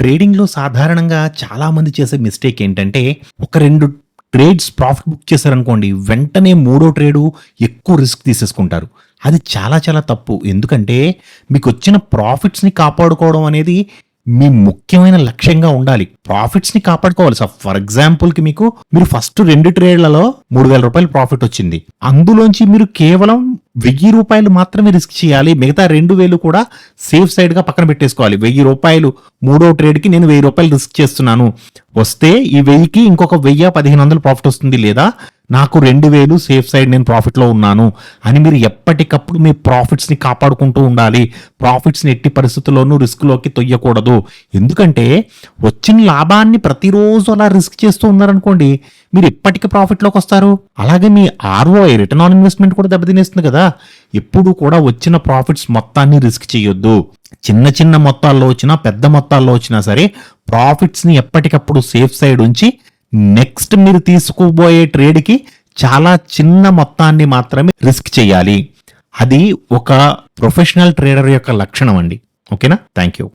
ట్రేడింగ్లో సాధారణంగా చాలామంది చేసే మిస్టేక్ ఏంటంటే ఒక రెండు ట్రేడ్స్ ప్రాఫిట్ బుక్ చేశారనుకోండి వెంటనే మూడో ట్రేడు ఎక్కువ రిస్క్ తీసేసుకుంటారు. అది చాలా చాలా తప్పు. ఎందుకంటే మీకు వచ్చిన ప్రాఫిట్స్ని కాపాడుకోవడం అనేది మీ ముఖ్యమైన లక్ష్యంగా ఉండాలి. ప్రాఫిట్స్ని కాపాడుకోవాలి. సార్ ఫర్ ఎగ్జాంపుల్కి మీకు మీరు ఫస్ట్ రెండు ట్రేడ్లలో మూడు వేల రూపాయలు ప్రాఫిట్ వచ్చింది. అందులోంచి మీరు కేవలం వెయ్యి రూపాయలు మాత్రమే రిస్క్ చేయాలి. మిగతా రెండు వేలు కూడా సేఫ్ సైడ్గా పక్కన పెట్టేసుకోవాలి. వెయ్యి రూపాయలు మూడో ట్రేడ్కి నేను వెయ్యి రూపాయలు రిస్క్ చేస్తున్నాను. వస్తే ఈ వెయ్యికి ఇంకొక వెయ్యి పదిహేను వందలు ప్రాఫిట్ వస్తుంది లేదా? నాకు రెండు వేలు సేఫ్ సైడ్ నేను ప్రాఫిట్లో ఉన్నాను అని మీరు ఎప్పటికప్పుడు మీ ప్రాఫిట్స్ని కాపాడుకుంటూ ఉండాలి. ప్రాఫిట్స్ని ఎట్టి పరిస్థితుల్లోనూ రిస్క్లోకి తొయ్యకూడదు. ఎందుకంటే వచ్చిన లాభాన్ని ప్రతిరోజు అలా రిస్క్ చేస్తూ ఉన్నారనుకోండి మీరు ఎప్పటికి ప్రాఫిట్లోకి వస్తారు? అలాగే మీ ఆర్ఓఐ రిటర్న్ ఆన్ ఇన్వెస్ట్మెంట్ కూడా దెబ్బతినేస్తుంది కదా. ఎప్పుడు కూడా వచ్చిన ప్రాఫిట్స్ మొత్తాన్ని రిస్క్ చేయొద్దు. చిన్న చిన్న మొత్తాల్లో వచ్చినా పెద్ద మొత్తాల్లో వచ్చినా సరే ప్రాఫిట్స్ని ఎప్పటికప్పుడు సేఫ్ సైడ్ ఉంచి నెక్స్ట్ మీరు తీసుకోబోయే ట్రేడ్కి చాలా చిన్న మొత్తాన్ని మాత్రమే రిస్క్ చేయాలి. అది ఒక ప్రొఫెషనల్ ట్రేడర్ యొక్క లక్షణం అండి. ఓకేనా? Thank you